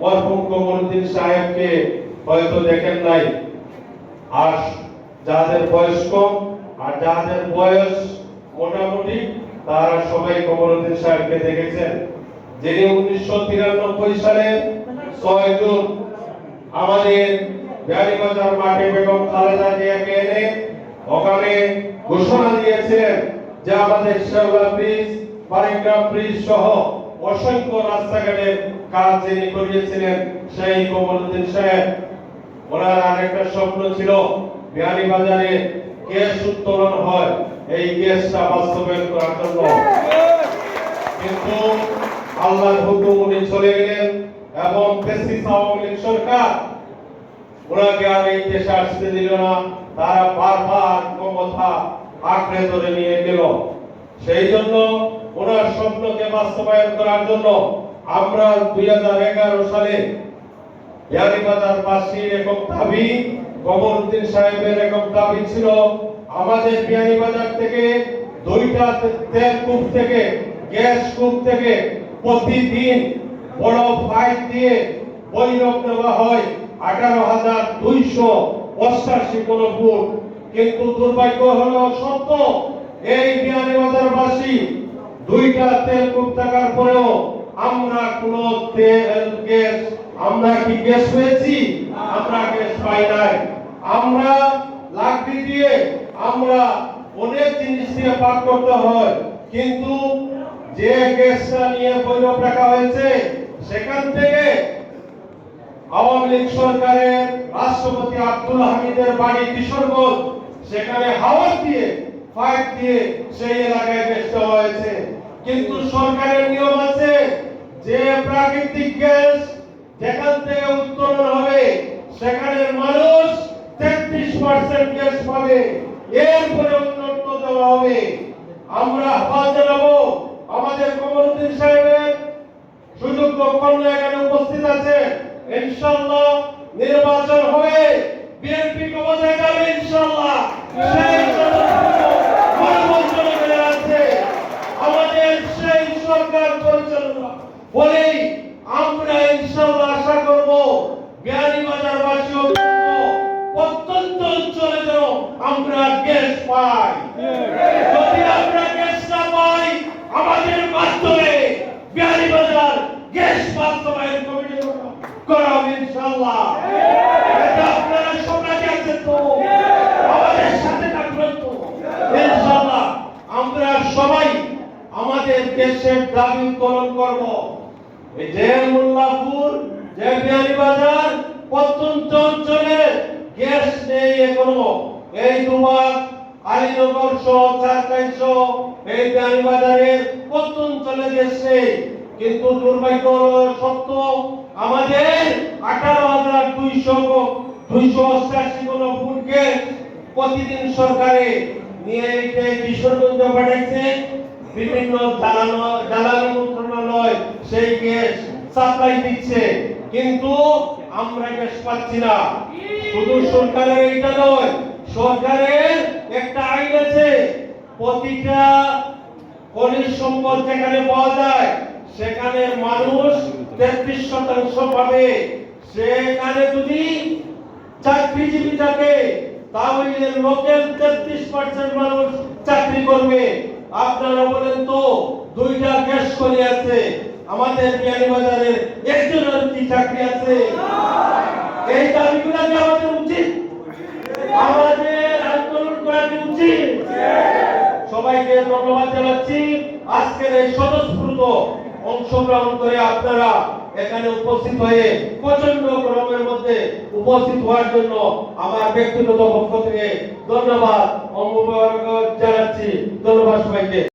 মরহুম কমরুদ্দিন সাহেবকে হয়তো দেখেন নাই। আর যাদের বয়স কম আর যাদের বয়স মোটামুটি, তারা সবাই কমরুদ্দিন সাহেবকে দেখেছেন। যিনি উনিশশো তিরানব্বই সালে ছয় জুন আমাদের বিহারীবাজার মাঠে বেগম খালেদা জিয়াকে এনে ওখানে ঘোষণা দিয়েছিলেন যে আমাদের শেওলা ব্রিজ বারিগ্রাম ব্রিজ সহ অসংখ্য রাস্তাঘাটের কাজ যিনি করিয়েছিলেন, সেই কমরুদ্দিন সাহেব। ওনার আরেকটা স্বপ্ন ছিল বিহারীবাজারে গ্যাস উত্তোলন হয়। এই গ্যাসটা বাস্তবায়ন করার জন্য। কিন্তু আল্লাহর হুকুম উনি চলে গেলেন এবং ফেসিস আওয়ামী সরকার ওনাকে আর এই দেশে আসতে দিল না। তারা বারবার ক্ষমতা আঁকড়ে ধরে নিয়ে গেল। সেই জন্য ওনার স্বপ্নকে বাস্তবায়ন করার জন্য আমরা দুই হাজার এগারো সালে বিহারীবাজার বাসীর একক দাবি কমরউদ্দিন সাহেবের একক দাবি ছিল, আমাদের বিহারীবাজার থেকে দুইটা তেল কূপ থেকে, গ্যাস কূপ থেকে প্রতিদিন বড় পাইপ দিয়ে বৈরব নেওয়া হয়, আঠারো হাজার দুইশো অষ্টাশি কোন ফুট। কিন্তু দুর্ভাগ্য হলো সত্য, এই বিহারীবাজার বাসী দুইটা তেল কূপ থাকার পরেও আমরা কোন গ্যাস আমরা কি গ্যাস পেয়েছি আমরা গ্যাস পাই নাই। আমরা লাকড়ি দিয়ে আমরা অনেক জিনিস দিয়ে পাক করতে হয়। কিন্তু যে গ্যাসটা নিয়ে বৈরব রাখা হয়েছে, সেখান থেকে আওয়ামী লীগ সরকারের রাষ্ট্রপতি আব্দুল হামিদের বাড়ি কিশোরগঞ্জ, সেখানে হাওয়ার দিয়ে পাইপ দিয়ে সেই এলাকায় গ্যাস হয়েছে। কিন্তু সরকারের নিয়ম আছে যে প্রাকৃতিক গ্যাস যেখান থেকে উত্তোলন হবে সেখানে মানুষ তেত্রিশ পার্সেন্ট গ্যাস পাবে। এরপরে উন্নত দেওয়া হবে। আমরা আহ্বান জানাব আমাদের কমরুদ্দিন সাহেবের সুযোগ্য কন্যা এখানে উপস্থিত আছে ইনশাআল্লাহ নির্বাচন হবে। বিএনপি ক্ষমতায় যাবে ইনশাআল্লাহ সেই জনগণ আছে আমাদের সেই সরকার পরিচালনা বলেই আমরা ইনশাআল্লাহ আশা করব বিহারীবাজার বাসী ও প্রত্যন্ত অঞ্চলে যেন আমরা গ্যাস পাই। যদি আমরা গ্যাস না পাই, আমাদের মাধ্যমে বিহারীবাজার গ্যাস বাস্তবায়ন কমিটি করা ইনশাআল্লাহ। সবাই আমাদের সাথে আমরা সবাই আমাদের দেশের দাবি উত্তোলন করব। এই যে মোল্লাপুর, যে বিহারীবাজার প্রত্যন্ত অঞ্চলে গ্যাস নেই এখনও। এই সহ এই প্রত্যঞ্চলে গ্যাস নেই। কিন্তু দুর্ভাগ্য সত্য আমাদের আঠারো হাজার দুইশো দুইশো অষ্টাশি কোন ফুটকে প্রতিদিন সরকারে নিয়ে কিশোরগঞ্জ পাঠাইছে। বিভিন্ন জ্বালানো, জ্বালানি সাপ্লাই দিচ্ছে, কিন্তু আমরা গ্যাস পাচ্ছি না। শুধু সরকারের এইটা নয়, সরকারের একটা আইন আছে, প্রতিটা খনিজ সম্পদ যেখানে পাওয়া যায়, সেখানে মানুষ তেত্রিশ শতাংশ পাবে। সেখানে যদি চাকরিজীবী থাকে, তাহলে লোকেল তেত্রিশ পার্সেন্ট মানুষ চাকরি করবে। আপনারা বলেন তো, দুইটা গ্যাস করি আছে আমাদের বিয়ানীবাজারে একজনের কি চাকরি আছে। এই দাবিগুলো কি আমাদের উচিত? আমাদের আন্দোলন করা কি উচিত? সবাইকে ধন্যবাদ জানাচ্ছি। আজকের এই স্বতঃস্ফূর্ত অংশগ্রহণ করে আপনারা এখানে উপস্থিত হয়ে প্রচণ্ড গরমের মধ্যে উপস্থিত হওয়ার জন্য আমার ব্যক্তিগত পক্ষ থেকে ধন্যবাদ মুবারক জানাচ্ছি। ধন্যবাদ সবাইকে।